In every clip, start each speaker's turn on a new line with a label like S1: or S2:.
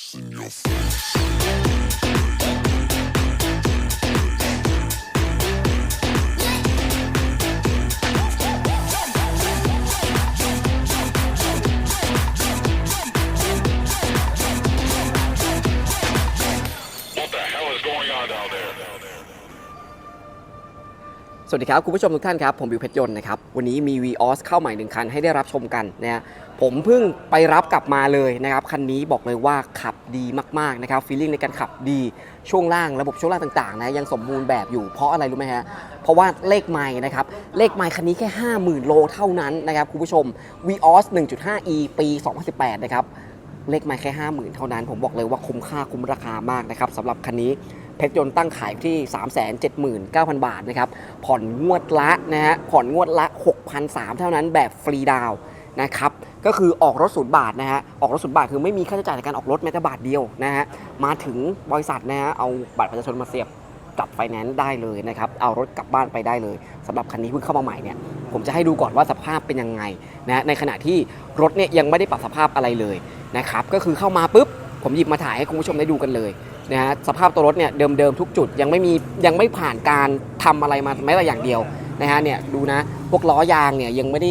S1: สวัสดีครับ คุณผู้ชมทุกท่านครับ ผมบิวเพชรยนต์นะครับ วันนี้มี v ีออสเข้าใหม่หนึ่งคันให้ได้รับชมกันนะฮะ ผมเพิ่งไปรับกลับมาเลยนะครับคันนี้บอกเลยว่าขับดีมากๆนะครับฟีลลิ่งในการขับดีช่วงล่างระบบช่วงล่างต่างๆนะยังสมบูรณ์แบบอยู่เพราะอะไรรู้ไหมฮะเพราะว่าเลขไมล์นะครับเลขไมล์คันนี้แค่ 50,000 โลเท่านั้นนะครับคุณผู้ชม v ีออส 1.5e ปี 2018 นะครับเลขไมาแค่ 50,000 เท่านั้น ผมบอกเลยว่าคุ้มค่าคุ้มราคามากนะครับสำหรับคันนี้เพชรยนต์ตั้งขายที่ 379,000 บาทนะครับผ่อนงวดละนะฮะผ่อนงวดละ 6,300 เท่านั้นแบบฟรีดาวน์ นะครับก็คือออกรถศูนย์บาทนะฮะออกรถศูนย์บาทคือไม่มีค่าใช้จ่ายในการออกรถแม้แต่บาทเดียวนะฮะมาถึงบริษัทนะฮะเอาบัตรประชาชนมาเสียบกับไฟแนนซ์ได้เลยนะครับเอารถกลับบ้านไปได้เลยสำหรับคันนี้เพิ่งเข้ามาใหม่เนี่ยผมจะให้ดูก่อนว่าสภาพเป็นยังไงนะฮะในขณะที่รถเนี่ยยังไม่ได้ปรับสภาพอะไรเลยนะครับก็คือเข้ามาปุ๊บผมหยิบมาถ่ายให้คุณผู้ชมได้ดูกันเลยนะฮะสภาพตัวรถเนี่ยเดิมๆทุกจุดยังไม่มียังไม่ผ่านการทำอะไรมาแม้แต่อย่างเดียวนะฮะเนี่ยดูนะพวกล้อยางเนี่ยยังไม่ได้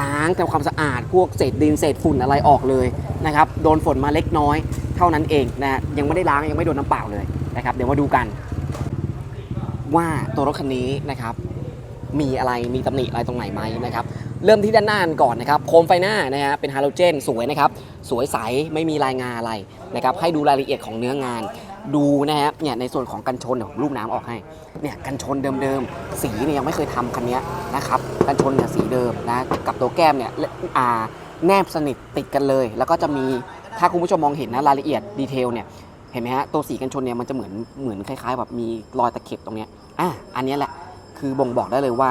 S1: ล้างทำความสะอาดพวกเศษดินเศษฝุ่นอะไรออกเลยนะครับโดนฝนมาเล็กน้อยเท่านั้นเองนะฮะยังไม่ได้ล้างยังไม่โดนน้ำเปล่าเลยนะครับเดี๋ยวมาดูกัน ว่าตัวรถคันนี้นะครับมีอะไรมีตำหนิอะไรตรงไหนไหมนะครับเริ่มที่ด้านหน้ากันก่อนนะครับโคมไฟหน้านะฮะเป็นฮาโลเจนสวยนะครับสวยใสไม่มีรายงานอะไรนะครับให้ดูรายละเอียดของเนื้องาน ดูนะฮะเนี่ยในส่วนของกันชนเดี๋ยวผมรูปน้ำออกให้เนี่ยกันชนเดิมๆสีเนี่ยยังไม่เคยทำคันนี้นะครับกันชนเนี่ยสีเดิมนะกับตัวแก้มเนี่ยอ่าแนบสนิทติดกันเลย แล้วก็จะมีถ้าคุณผู้ชมมองเห็นนะรายละเอียดดีเทลเนี่ยเห็นไหมฮะตัวสีกันชนเนี่ยมันจะเหมือนเหมือนคล้ายๆ แบบมีรอยตะเข็บตรงเนี้ยอะอันนี้แหละคือบ่งบอกได้เลยว่า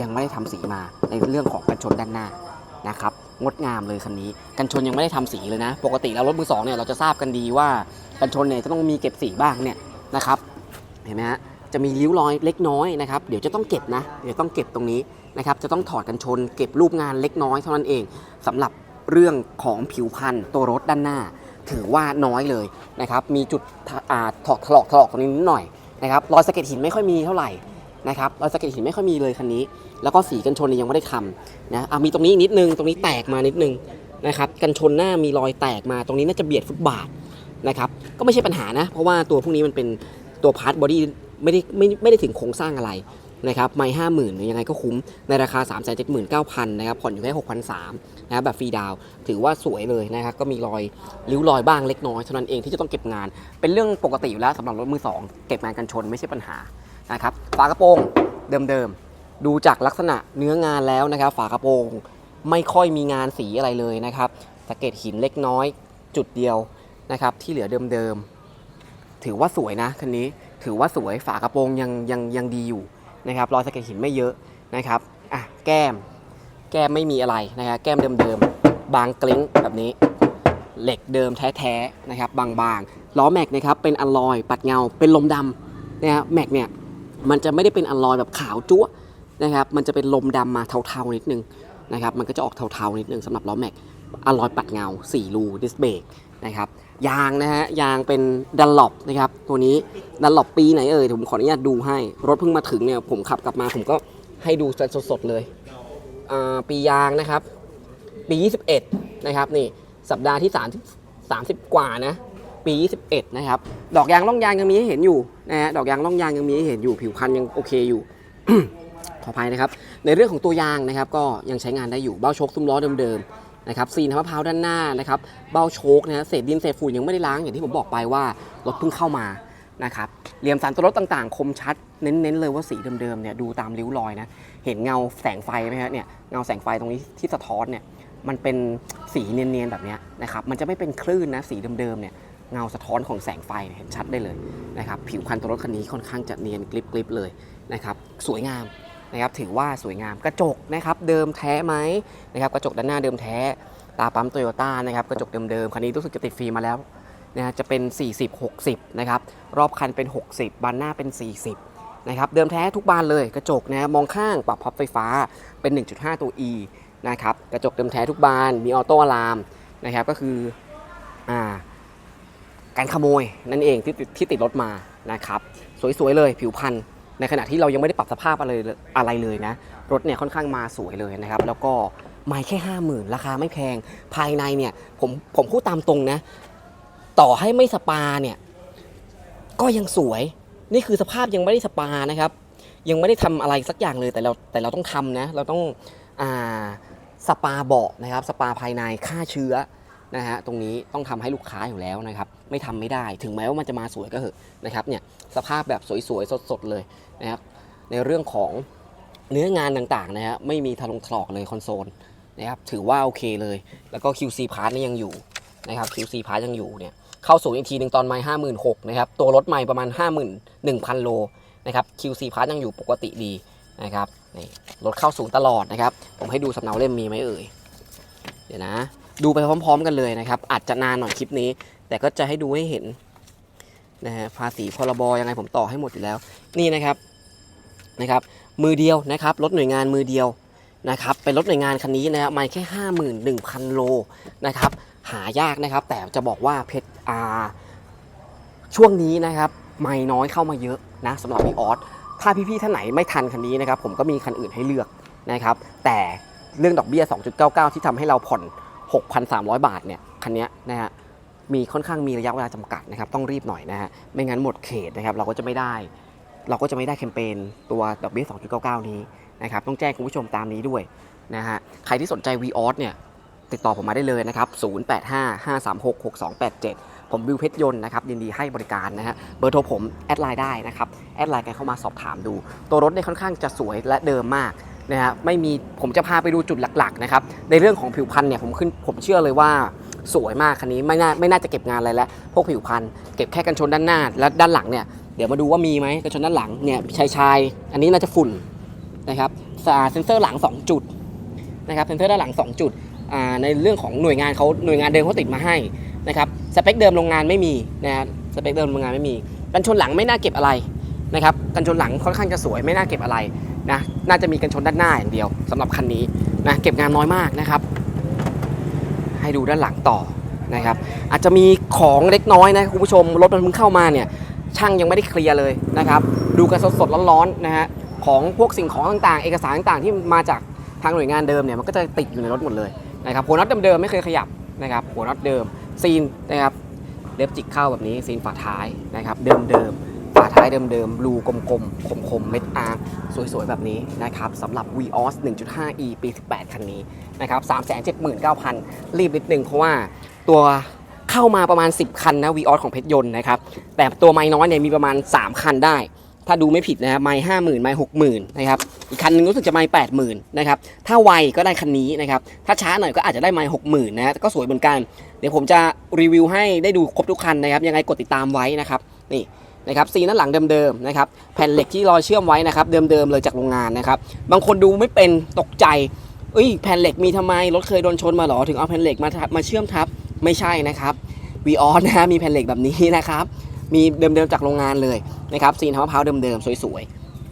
S1: ยังไม่ได้ทำสีมาในเรื่องของกันชนด้านหน้านะครับ งดงามเลยคันนี้ กันชนยังไม่ได้ทำสีเลยนะ ปกติแล้วรถมือสองเนี่ยเราจะทราบกันดีว่ากันชนเนี่ยจะต้องมีเก็บสีบ้างเนี่ยนะครับ เห็นไหมฮะจะมีริ้วรอยเล็กน้อยนะครับ เดี๋ยวจะต้องเก็บนะ เดี๋ยวต้องเก็บตรงนี้นะครับ จะต้องถอดกันชน เก็บรูปงานเล็กน้อยเท่านั้นเองสำหรับเรื่องของผิวพันธุ์ตัวรถด้านหน้า ถือว่าน้อยเลยนะครับ มีจุดอาถอดถลอกถลอกตรงนี้นิดหน่อยนะครับ รอยสะเก็ดหินไม่ค่อยมีเท่าไหร่นะครับ รอยสะเก็ดหินไม่ค่อยมีเลยคันนี้ แล้วก็สีกันชนยังไม่ได้ทำนะอะมีตรงนี้นิดนึงตรงนี้แตกมานิดนึงนะครับกันชนหน้ามีรอยแตกมาตรงนี้น่าจะเบียดฟุตบาทนะครับก็ไม่ใช่ปัญหานะ เพราะว่าตัวพวกนี้มันเป็นตัวพาร์ทบอดี้ไม่ได้ไม่ไม่ได้ถึงโครงสร้างอะไรนะครับไม่ห้าหมื่นยังไงก็คุ้ม ในราคา 3 7 9 0 0 0นะครับผ่อนอยู่แค่6 3 0 0นะครับแบบฟรีดาวถือว่าสวยเลยนะครับก็มีรอยริ้วรอยบ้างเล็กน้อยเท่านั้นเองที่จะต้องเก็บงาน เป็นเรื่องปกติอยู่แล้วสำหรับรถมือสองเก็บงานกันชนไม่ใช่ปัญหานะครับฝากระโปรงเดิมๆ ดูจากลักษณะเนื้องานแล้วนะครับ ฝากระโปรงไม่ค่อยมีงานสีอะไรเลยนะครับสะเก็ดหินเล็กน้อยจุดเดียวนะครับที่เหลือเดิมๆถือว่าสวยนะคันนี้ถือว่าสวยฝากระโปรงยังยังยังดีอยู่นะครับรอยสะเก็ดหินไม่เยอะนะครับอะแก้มแก้มไม่มีอะไรนะครับแก้มเดิมๆบางกลิ้งแบบนี้ เหล็กเดิมแท้ๆนะครับบางๆล้อแม็กนะครับเป็นอลลอยปัดเงาเป็นลมดำนะครับแม็กเนี่ยมันจะไม่ได้เป็นอลลอยแบบขาวจั๊วะ นะครับมันจะเป็นลมดำมาเทาๆนิดนึงนะครับมันก็จะออกเทาๆนิดนึงสำหรับล้อแม็กอลลอยปัดเงา 4 รูดิสเบรกนะครับยางนะฮะยางเป็นดันลอปนะครับตัวนี้ดันลอปปีไหนเอ่ยผมขออนุญาตดูให้รถเพิ่งมาถึงเนี่ยผมขับกลับมาผมก็ให้ดูสดๆเลยปียางนะครับปี 21 นะครับนี่สัปดาห์ที่ 30 30 กว่านะปี 21 นะครับ ดอกยางล่องยางยังมีให้เห็นอยู่นะฮะดอกยางล่องยางยังมีให้เห็นอยู่ผิวพันธุ์ยังโอเคอยู่ ขออภัยนะครับ ในเรื่องของตัวยางนะครับก็ยังใช้งานได้อยู่เบ้าโชคซุ้มล้อเดิมๆนะครับซีนมะพร้าวด้านหน้านะครับเบ้าโชคนะเศษดินเศษฝุ่นยังไม่ได้ล้างอย่างที่ผมบอกไปว่ารถเพิ่งเข้ามานะครับเหลี่ยมสันตัวรถต่างๆ คมชัดเน้นๆเลยว่าสีเดิมๆเนี่ยดูตามริ้วรอยนะเห็นเงาแสงไฟไหมฮะเนี่ยเงาแสงไฟตรงนี้ที่สะท้อนเนี่ยมันเป็นสีเนียนๆแบบนี้นะครับมันจะไม่เป็นคลื่นนะสีเดิมๆเนี่ยเงาสะท้อนของแสงไฟเนี่ยเห็นชัดได้เลยนะครับผิวพันตัวรถคันนี้ค่อนข้างจะเนียนกริบๆเลยนะครับสวยงาม นะครับถือว่าสวยงามกระจกนะครับเดิมแท้ไหมนะครับกระจกด้านหน้าเดิมแท้ตาปั๊มโตโยต้านะครับกระจกเดิมๆคันนี้รู้สึกจะติดฟิล์มมาแล้วนะจะเป็น 40 60นะครับรอบคันเป็น 60 บานหน้าเป็น 40นะครับเดิมแท้ทุกบานเลยกระจกนะมองข้างปรับพับไฟฟ้าเป็น 1.5 ตัว E นะครับกระจกเดิมแท้ทุกบานมีออโต้อะลามนะครับก็คืออ่าการขโมยนั่นเองที่ติดที่ติดรถมานะครับสวยๆเลยผิวพันธ์ ในขณะที่เรายังไม่ได้ปรับสภาพอะไรเลยอะไรเลยนะ รถเนี่ยค่อนข้างมาสวยเลยนะครับ แล้วก็ไม่แค่ห้าหมื่นราคาไม่แพง ภายในเนี่ยผมผมพูดตามตรงนะ ต่อให้ไม่สปาเนี่ย ก็ยังสวย นี่คือสภาพยังไม่ได้สปานะครับ ยังไม่ได้ทำอะไรสักอย่างเลย แต่เราแต่เราต้องทำนะ เราต้องอ่าสปาเบาะนะครับ สปาภายในฆ่าเชื้อ นะฮะตรงนี้ต้องทำให้ลูกค้าอยู่แล้วนะครับไม่ทำไม่ได้ถึงแม้ว่ามันจะมาสวยก็เหอะนะครับเนี่ยสภาพแบบสวยๆสดๆเลยนะครับในเรื่องของเนื้องานต่างๆนะฮะไม่มีทะลงถลอกเลยคอนโซลนะครับถือว่าโอเคเลย แล้วก็ QC part นี่ยังอยู่นะครับ QC part ยังอยู่เนี่ยเข้าสู่อีกทีหนึ่งตอนไม้ห้าหมื่นหกนะครับตัวรถใหม่ประมาณ5 1 0 0 0โลนะครับ QC part ยังอยู่ปกติดีนะครับนี่รถเข้าสูงตลอดนะครับ ผมให้ดูสำเนาเล่มมีไหมเอ่ย เดี๋ยวนะ ดูไปพร้อม ๆ กันเลยนะครับ อาจจะนานหน่อยคลิปนี้ แต่ก็จะให้ดูให้เห็นนะฮะภาษีพรบยังไงผมต่อให้หมดอยู่แล้ว นี่นะครับนะครับ มือเดียวนะครับรถหน่วยงานมือเดียวนะครับเป็นรถหน่วยงานคันนี้นะครับไม่แค่ห้าหมื่นหนึ่งพันโลนะครับหายากนะครับ แต่จะบอกว่าเพชรอาช่วงนี้นะครับไม่น้อยเข้ามาเยอะนะสำหรับพี่ออสถ้าพี่ๆท่านไหนไม่ทันคันนี้นะครับผมก็มีคันอื่นให้เลือกนะครับแต่เรื่องดอกเบี้ย 2.99 ที่ทำให้เราผ่อน 6,300 บาทเนี่ยคันนี้นะฮะมีค่อนข้างมีระยะเวลาจำกัดนะครับต้องรีบหน่อยนะฮะไม่งั้นหมดเขตนะครับเราก็จะไม่ได้ เราก็จะไม่ได้แคมเปญตัวดอกเบี้ย 2.99 นี้นะครับต้องแจ้งคุณผู้ชมตามนี้ด้วยนะฮะใครที่สนใจ v ีออสเนี่ยติดต่อผมมาได้เลยนะครับ 0855366287 ผมบิวเพชรยนต์นะครับยินดีให้บริการนะฮะเบอร์โทรผมแอดไลน์ได้นะครับแอดไลน์กันเข้ามาสอบถามดู ตัวรถเนี่ยค่อนข้างจะสวยและเดิมมาก นะฮะไม่มีผมจะพาไปดูจุดหลักๆนะครับในเรื่องของผิวพรรณเนี่ยผมขึ้นผมเชื่อเลยว่าสวยมากคันนี้ไม่น่าไม่น่าจะเก็บงานอะไรแล้ว พวกผิวพรรณเก็บแค่กันชนด้านหน้า และด้านหลังเนี่ยเดี๋ยวมาดูว่ามีไหมกันชนด้านหลังเนี่ยชายชายอันนี้น่าจะฝุ่นนะครับอ่าเซ็นเซอร์หลัง 2 จุดนะครับเซ็นเซอร์ด้านหลัง 2 จุดอ่าในเรื่องของหน่วยงานเขาหน่วยงานเดิมเขาติดมาให้นะครับสเปคเดิมโรงงานไม่มีนะฮะสเปคเดิมโรงงานไม่มี กันชนหลังไม่น่าเก็บอะไรนะครับกันชนหลังค่อนข้างจะสวยไม่น่าเก็บอะไร นะน่าจะมีกันชนด้านหน้าอย่างเดียวสำหรับคันนี้นะเก็บงานน้อยมากนะครับ ให้ดูด้านหลังต่อนะครับ อาจจะมีของเล็กน้อยนะคุณผู้ชมรถมันเพิ่งเข้ามาเนี่ยช่างยังไม่ได้เคลียร์เลยนะครับ ดูกันสดๆร้อนๆนะฮะของพวกสิ่งของต่างๆ เอกสารต่างๆ ที่มาจากทางหน่วยงานเดิมเนี่ยมันก็จะติดอยู่ในรถหมดเลยนะครับหัวน็อตเดิมๆไม่เคยขยับนะครับหัวน็อตเดิมซีนนะครับเล็บจิกเข้าแบบนี้ซีนฝาท้ายนะครับเดิมๆ ฝาท้ายเดิมๆรูกลมๆ คมๆ เม็ดอาร์สวยๆ แบบนี้นะครับสำหรับ Vios 1.5e ปี 18 คันนี้นะครับ379,000 รีบนิดนึงเพราะว่าตัวเข้ามาประมาณ 10 คันนะ Vios ของเพชรยนต์นะครับ แต่ตัวไม้น้อยเนี่ยมีประมาณ 3 คันได้ ถ้าดูไม่ผิดนะครับไม้ห้าหมื่นไม้หกหมื่นนะครับ อีกคันนึงรู้สึกจะไม้แปดหมื่นนะครับ ถ้าไวก็ได้คันนี้นะครับ ถ้าช้าหน่อยก็อาจจะได้ไม้หกหมื่นนะฮะก็สวยเหมือนกัน เดี๋ยวผมจะรีวิวให้ได้ดูครบทุกคันนะครับ ยังไงกดติดตามไว้นะครับ นี่ นะครับซีนด้านหลังเดิมๆนะครับแผ่นเหล็กที่รอยเชื่อมไว้นะครับเดิมๆเลยจากโรงงานนะครับบางคนดูไม่เป็นตกใจเอ้ยแผ่นเหล็กมีทำไมรถเคยโดนชนมาหรอถึงเอาแผ่นเหล็กมามาเชื่อมทับไม่ใช่นะครับวีออสนะฮะมีแผ่นเหล็กแบบนี้นะครับมีเดิมๆจากโรงงานเลยนะครับซีนทางมะพร้าวเดิมๆสวย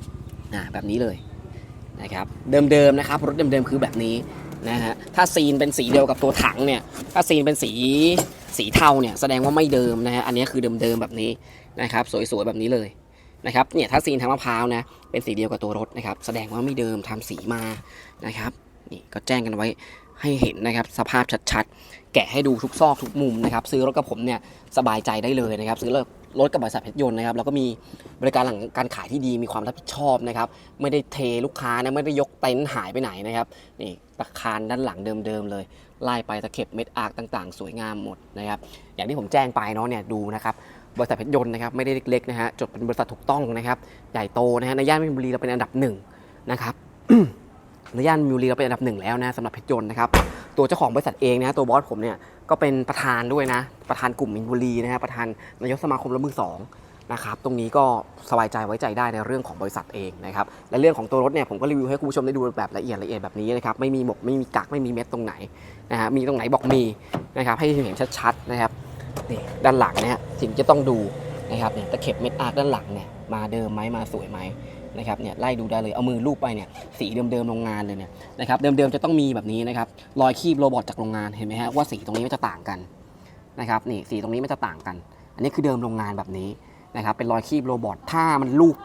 S1: ๆนะแบบนี้เลยนะครับเดิมๆนะครับรถเดิมๆคือแบบนี้นะฮะถ้าซีนเป็นสีเดียวกับตัวถังเนี่ยถ้าซีนเป็นสีสีเทาเนี่ยแสดงว่าไม่เดิมนะฮะอันนี้คือเดิมๆแบบนี้ นะครับสวยๆแบบนี้เลยนะครับเนี่ยถ้าซีนทางมะพร้าวนะเป็นสีเดียวกับตัวรถนะครับแสดงว่าไม่เดิมทำสีมานะครับนี่ก็แจ้งกันไว้ให้เห็นนะครับสภาพชัดๆ แกะให้ดูทุกซอกทุกมุมนะครับซื้อรถกับผมเนี่ยสบายใจได้เลยนะครับซื้อรถรถกับบริษัทเพชรยนต์นะครับแล้วก็มีบริการหลังการขายที่ดีมีความรับผิดชอบนะครับไม่ได้เทลูกค้านะไม่ได้ยกเต็นท์หายไปไหนนะครับนี่ตะคารด้านหลังเดิมๆเลยไล่ไปตะเข็บเม็ดอาร์คต่าง ๆ สวยงามหมดนะครับอย่างที่ผมแจ้งไปเนาะเนี่ยดูนะครับ บริษัทเพชรยนต์นะครับไม่ได้เล็กๆนะฮะจดเป็นบริษัทถูกต้องนะครับใหญ่โตนะฮะในย่านมินบุรีเราเป็นอันดับหนึ่งนะครับในย่านมินบุรีเราเป็นอันดับหนึ่งแล้วนะสำหรับเพชรยนต์นะครับตัวเจ้าของบริษัทเองนะตัวบอสผมเนี่ยก็เป็นประธานด้วยนะประธานกลุ่มมินบุรีนะฮะประธานนายกสมาคมรถมือสองนะครับตรงนี้ก็สบายใจไว้ใจได้ในเรื่องของบริษัทเองนะครับและเรื่องของตัวรถเนี่ยผมก็รีวิวให้คุณผู้ชมได้ดูแบบละเอียดละเอียดแบบนี้นะครับไม่มีหมกไม่มีกักไม่มีเม็ดตรงไหนนะฮะมีตรงไหนบอกมีนะครับให้เห็นชัดๆนะครับ นี่ด้านหลังเนี่ยสิ่งที่จะต้องดูนะครับเนี่ยตะเข็บเม็ดอาร์คด้านหลังเนี่ยมาเดิมไหมมาสวยไหมนะครับเนี่ยไล่ดูได้เลยเอามือลูบไปเนี่ยสีเดิมๆโรงงานเลยเนี่ยนะครับเดิมๆจะต้องมีแบบนี้นะครับรอยคีบโรบอทจากโรงงานเห็นไหมฮะว่าสีตรงนี้มันจะต่างกันนะครับนี่สีตรงนี้มันจะต่างกัน อันนี้คือเดิมโรงงานแบบนี้นะครับเป็นรอยคีบโรบอทถ้ามันลูก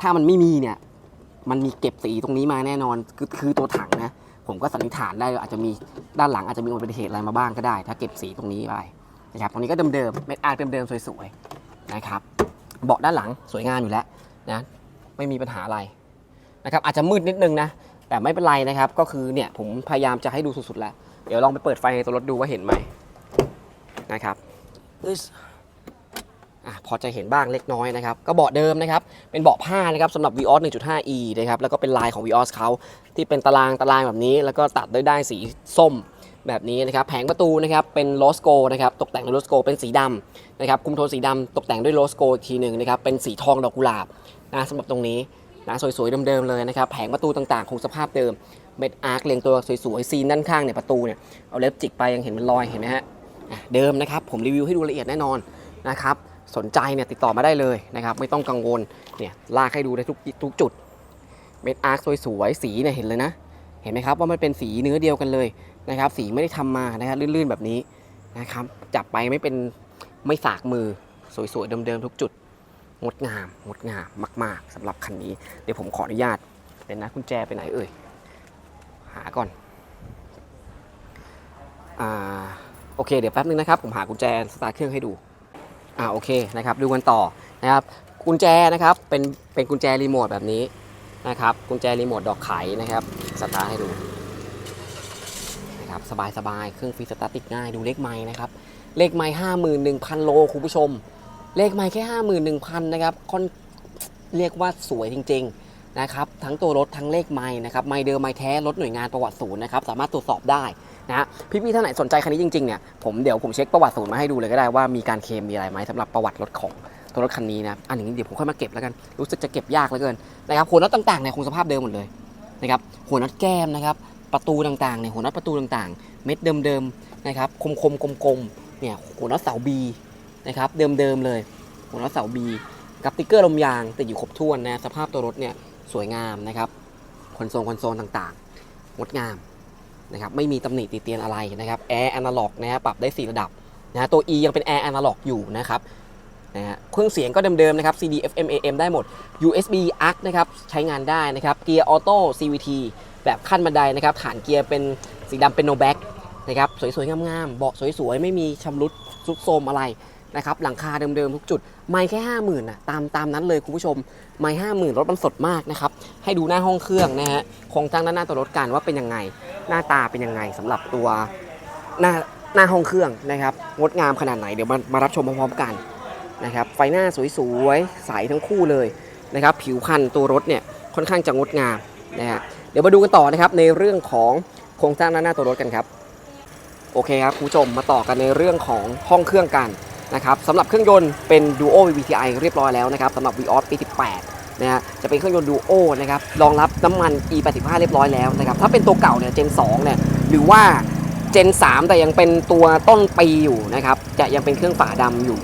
S1: ถ้ามันไม่มีเนี่ยมันมีเก็บสีตรงนี้มาแน่นอนคือคือตัวถังนะผมก็สันนิษฐานได้ว่าอาจจะมีด้านหลังอาจจะมีอุบัติเหตุอะไรมาบ้างก็ได้ ถ้าเก็บสีตรงนี้ไป นะครับตรงนี้ก็เดิมๆเม็ดอาร์เดิมๆสวยๆนะครับเบาะด้านหลังสวยงามอยู่แล้วนะไม่มีปัญหาอะไรนะครับอาจจะมืดนิดนึงนะแต่ไม่เป็นไรนะครับก็คือเนี่ยผมพยายามจะให้ดูสุดๆแล้ว เดี๋ยวลองไปเปิดไฟในตัวรถดูว่าเห็นไหมนะครับอึ๊สอะพอจะเห็นบ้างเล็กน้อยนะครับ ก็เบาะเดิมนะครับ เป็นเบาะผ้านะครับสำหรับ Vios 1.5e นะครับแล้วก็เป็นลายของ Vios เขาที่เป็นตารางตารางแบบนี้ แล้วก็ตัดด้วยด้ายสีส้ม แบบนี้นะครับแผงประตูนะครับเป็นโลสโกนะครับตกแต่งด้วยโลสโกเป็นสีดำนะครับคุมโทนสีดำตกแต่งด้วยโลสโกอีกทีหนึ่งนะครับเป็นสีทองดอกกุหลาบนะสำหรับตรงนี้นะสวยๆเดิมๆเลยนะครับแผงประตูต่างๆคงสภาพเดิมเม็ดอาร์คเรียงตัวสวยๆซีนด้านข้างเนี่ยประตูเนี่ยเอาเล็บจิกไปยังเห็นมันลอยเห็นไหมฮะอะเดิมนะครับผมรีวิวให้ดูละเอียดแน่นอนนะครับสนใจเนี่ยติดต่อมาได้เลยนะครับไม่ต้องกังวลเนี่ยลากให้ดูได้ทุกทุกจุดเม็ดอาร์คสวยๆสีเนี่ยเห็นเลยนะเห็นไหมครับว่ามันเป็นสีเนื้อเดียวกันเลย นะครับ สีไม่ได้ทำมานะครับลื่นๆแบบนี้นะครับ จับไปไม่เป็นไม่สากมือสวยๆเดิมๆทุกจุดงดงามงดงามมาก ๆสำหรับคันนี้ เดี๋ยวผมขออนุญาตเป็นนะกุญแจไปไหนเอ่ยหาก่อนอ่าโอเค เดี๋ยวแป๊บนึงนะครับ ผมหากุญแจสตาร์ทเครื่องให้ดูอ่าโอเคนะครับดูกันต่อนะครับกุญแจนะครับเป็นเป็นกุญแจรีโมทแบบนี้นะครับกุญแจรีโมทดอกไขนะครับสตาร์ทให้ดู นะครับสบายๆ เครื่องฟรีสตาร์ติดง่ายดูเลขไม้นะครับ เลขไม้ห้าหมื่นหนึ่งพันโลคุณผู้ชม เลขไม้แค่ห้าหมื่นหนึ่งพันนะครับค่อนเรียกว่าสวยจริง ๆ นะครับ ทั้งตัวรถทั้งเลขไม้นะครับไม้เดิมไม้แท้รถหน่วยงานประวัติศูนย์นะครับสามารถตรวจสอบได้นะฮะพี่ๆท่านไหนสนใจคันนี้จริงๆเนี่ยผมเดี๋ยวผมเช็คประวัติศูนย์มาให้ดูเลยก็ได้ว่ามีการเคลมมีอะไรไหมสำหรับประวัติรถของตัวรถคันนี้นะอันนี้เดี๋ยวผมค่อยมาเก็บแล้วกันรู้สึกจะเก็บยากเหลือเกินนะครับหัวน็อตต่างๆเนี่ยคงสภาพเดิมหมดเลยนะครับหัวน็อตแก้มนะครับ ประตูต่างๆเนี่ยหัวน็อตประตูต่างๆ เม็ดเดิมๆนะครับคมๆกลมๆเนี่ยหัวน็อตเสาบีนะครับเดิมๆเลย หัวน็อตเสาบีกับติ๊กเกอร์ลมยางติดอยู่ครบถ้วนนะสภาพตัวรถเนี่ยสวยงามนะครับคอนโซลคอนโซลต่างๆงดงามนะครับไม่มีตำหนิติเตียนอะไรนะครับแอร์อนาล็อกนะฮะปรับได้ 4 ระดับนะตัว E ยังเป็นแอร์อนาล็อกอยู่นะครับนะฮะเครื่องเสียงก็เดิมๆนะครับ CD FM AM ได้หมด USB AUX นะครับใช้งานได้นะครับเกียร์ออโต้ CVT แบบขั้นบันไดนะครับฐานเกียร์เป็นสีดำเป็นโนแบ็กนะครับสวยๆงามๆเบาะสวยๆ ไม่มีชำรุดซุดโทมอะไรนะครับหลังคาเดิมๆทุกจุด ไม่แค่ห้าหมื่นนะตามตามนั้นเลยคุณผู้ชม ไม่ห้าหมื่นรถมันสดมากนะครับ ให้ดูหน้าห้องเครื่องนะฮะโครงสร้างด้านหน้าตัวรถกันว่าเป็นยังไง หน้าตาเป็นยังไงสำหรับตัวหน้าหน้าห้องเครื่องนะครับงดงามขนาดไหนเดี๋ยวมามารับชมพร้อมๆกันนะครับไฟหน้าสวยๆใสทั้งคู่เลยนะครับผิวคันตัวรถเนี่ยค่อนข้างจะงดงาม นะฮะเดี๋ยวมาดูกันต่อนะครับในเรื่องของโครงสร้างด้านหน้าตัวรถกันครับโอเคครับคุณผู้ชมมาต่อกันในเรื่องของห้องเครื่องกันนะครับสำหรับเครื่องยนต์เป็น Duo VVTi เรียบร้อยแล้วนะครับสำหรับ Vios ปี 18นะฮะจะเป็นเครื่องยนต์ Duo นะครับรองรับน้ำมัน E85 เรียบร้อยแล้วนะครับถ้าเป็นตัวเก่าเนี่ย Gen 2เนี่ยหรือว่า Gen 3แต่ยังเป็นตัวต้นปีอยู่นะครับ จะยังเป็นเครื่องฝาดำอยู่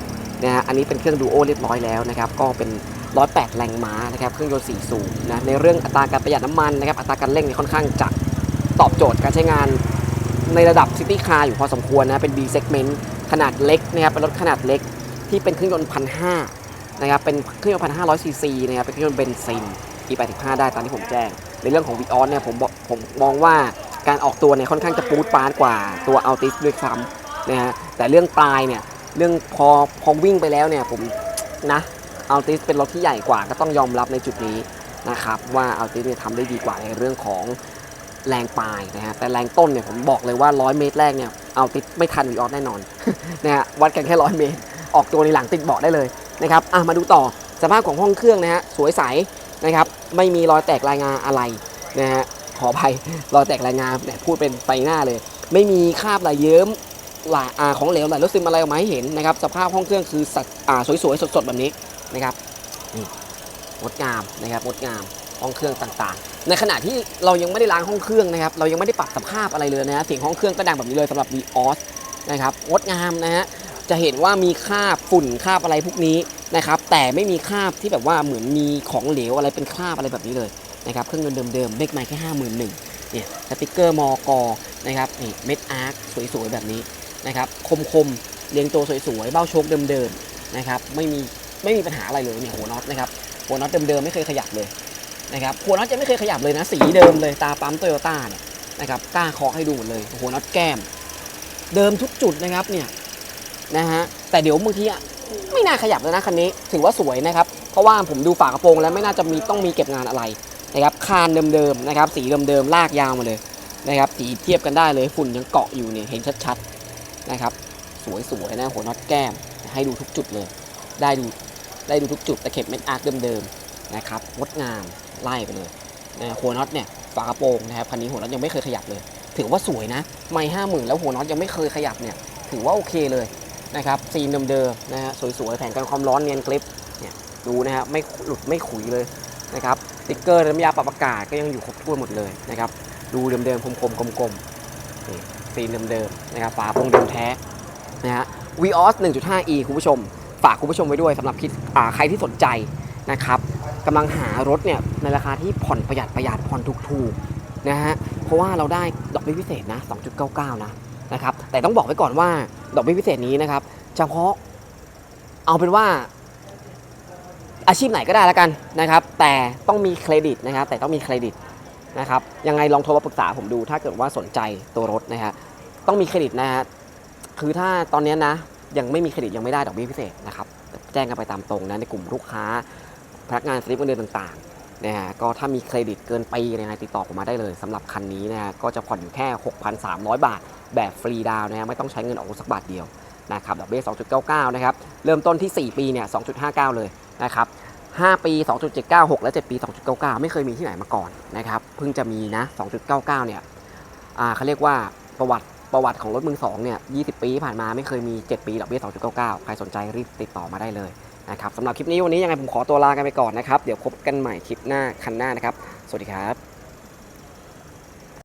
S1: นะฮะอันนี้เป็นเครื่อง Duo เรียบร้อยแล้วนะครับ ก็เป็น 108 แรงม้านะครับเครื่องยนต์4สูบนะในเรื่องอัตราการประหยัดน้ำมันนะครับอัตราการเร่งเนี่ยค่อนข้างจะตอบโจทย์การใช้งานในระดับซิตี้คาร์อยู่พอสมควรนะเป็น B segment ขนาดเล็กนะครับเป็นรถขนาดเล็กที่เป็นเครื่องยนต์พันห้านะครับเป็นเครื่องยนต์พันห้าร้อยซีซีนะครับเป็นเครื่องยนต์เบนซิน E85 ได้ตามที่ผมแจ้ง ในเรื่องของ v ีออเนี่ยผมผมมองว่าการออกตัวเนี่ยค่อนข้างจะปูดปาดกว่าตัวอัลติสด้วยซ้ำนะฮะแต่เรื่องปลายเนี่ยเรื่องพอพอวิ่งไปแล้วเนี่ยผมนะ อัลติสเป็นรถที่ใหญ่กว่าก็ต้องยอมรับในจุดนี้นะครับว่าอัลติสเนี่ยทำได้ดีกว่าในเรื่องของแรงปลายนะฮะแต่แรงต้นเนี่ยผมบอกเลยว่า 100 เมตรแรกเนี่ยเอาติดไม่ทันวีออสแน่นอนนะฮะวัดกันแค่ 100 เมตร ออกตัวในหลังติดเบาะได้เลยนะครับอะมาดูต่อสภาพของห้องเครื่องนะฮะสวยใสนะครับไม่มีรอยแตกรายงานอะไรนะฮะขออภัยรอยแตกรายงานเนี่ยพูดเป็นไปหน้าเลย ไม่มีคราบไหลเยิ้มหลาอ่าของเหลวไหลรถซึมอะไรออกมาให้เห็นนะครับสภาพห้องเครื่องคือสัตว์สวยๆสดๆแบบนี้ นะครับนี่งดงามนะครับงดงามห้องเครื่องต่างๆ ในขณะที่เรายังไม่ได้ล้างห้องเครื่องนะครับ เรายังไม่ได้ปรับสภาพอะไรเลยนะฮะเสียงห้องเครื่องก็ดังแบบนี้เลยสำหรับ Vios นะครับงดงามนะฮะจะเห็นว่ามีคราบฝุ่นคราบอะไรพวกนี้นะครับ แต่ไม่มีคราบที่แบบว่าเหมือนมีของเหลวอะไรเป็นคราบอะไรแบบนี้เลยนะครับเครื่องยนต์เดิมๆเมกไมค์แค่ห้าหมื่นหนึ่งเนี่ยสติกเกอร์มอกนะครับนี่เม็ดอาร์คสวยๆแบบนี้นะครับคมๆเรียงตัวสวยๆเบ้าโชคเดิมๆนะครับไม่มี ไม่มีปัญหาอะไรเลยเนี่ยหัวน็อตนะครับหัวน็อตเดิมๆไม่เคยขยับเลยนะครับหัวน็อตจะไม่เคยขยับเลยนะ สีเดิมเลยตาปั๊มโตโยต้าเนี่ยนะครับกล้าเคาะให้ดูหมดเลย หัวน็อตแก้ม เดิมทุกจุดนะครับเนี่ยนะฮะแต่เดี๋ยวบางทีอะไม่น่าขยับเลยนะคันนี้ ถือว่าสวยนะครับ เพราะว่าผมดูฝากระโปรงแล้วไม่น่าจะมีต้องมีเก็บงานอะไรนะครับคานเดิมๆนะครับสีเดิมๆลากยาวมาเลยนะครับสีเทียบกันได้เลยฝุ่นยังเกาะอยู่เนี่ยเห็นชัดๆนะครับสวยๆนะหัวน็อตแก้มให้ดูทุกจุดเลย ได้ดู ได้ดูทุกจุดตะเข็บเม็ดอาร์คเดิมๆนะครับงดงามไล่ไปเลยนะหัวน็อตเนี่ยฝากระโปรงนะครับคันนี้หัวน็อตยังไม่เคยขยับเลย ถือว่าสวยนะ ไม่ห้าหมื่นแล้วหัวน็อตยังไม่เคยขยับเนี่ยถือว่าโอเคเลยนะครับซีนเดิมๆนะฮะสวยๆแผงกันความร้อนเนียนกริปเนี่ยดูนะฮะไม่หลุดไม่ขุยเลยนะครับติ๊กเกอร์น้ำยาปรับอากาศก็ยังอยู่ครบถ้วนหมดเลยนะครับดูเดิมๆคมๆกลมๆซีนเดิมๆนะครับฝาโปรงเดิมแท้นะฮะ Vios 1.5e คุณผู้ชม ฝากคุณผู้ชมไว้ด้วยสำหรับคิดใครที่สนใจนะครับกำลังหารถเนี่ยในราคาที่ผ่อนประหยัดประหยัดผ่อนถูกๆนะฮะเพราะว่าเราได้ดอกเบี้ยพิเศษนะ 2.99 นะนะครับแต่ต้องบอกไว้ก่อนว่าดอกเบี้ยพิเศษนี้นะครับเฉพาะเอาเป็นว่าอาชีพไหนก็ได้แล้วกันนะครับ แต่ต้องมีเครดิตนะครับ แต่ต้องมีเครดิตนะครับยังไงลองโทรมาปรึกษาผมดู ถ้าเกิดว่าสนใจตัวรถนะฮะต้องมีเครดิตนะฮะคือถ้าตอนนี้นะ ยังไม่มีเครดิตยังไม่ได้ดอกเบี้ยพิเศษนะครับแจ้งกันไปตามตรงนะในกลุ่มลูกค้าพนักงานสลิปเงินเดือนต่างๆนะฮะก็ถ้ามีเครดิตเกินปีนะฮะติดต่อผมมาได้เลยสำหรับคันนี้นะฮะก็จะผ่อนอยู่แค่ 6,300 บาท แบบฟรีดาวนะฮะไม่ต้องใช้เงินออกสักบาทเดียวนะครับดอกเบี้ย 2.99 นะครับ เริ่มต้นที่ 4 ปีเนี่ย 2.59 เลยนะครับ 5 ปี 2.796 และ 7 ปี 2.99 ไม่เคยมีที่ไหนมาก่อนนะครับ เพิ่งจะมีนะ 2.99 เนี่ยอ่าเขาเรียกว่าประวัติ ประวัติของรถมือสองเนี่ย 20 ปีผ่านมาไม่เคยมี 7 ปีดอกเบี้ย 2.99 ใครสนใจรีบติดต่อมาได้เลยนะครับสำหรับคลิปนี้วันนี้ยังไงผมขอตัวลากันไปก่อนนะครับ เดี๋ยวพบกันใหม่คลิปหน้าคันหน้านะครับ สวัสดีครับ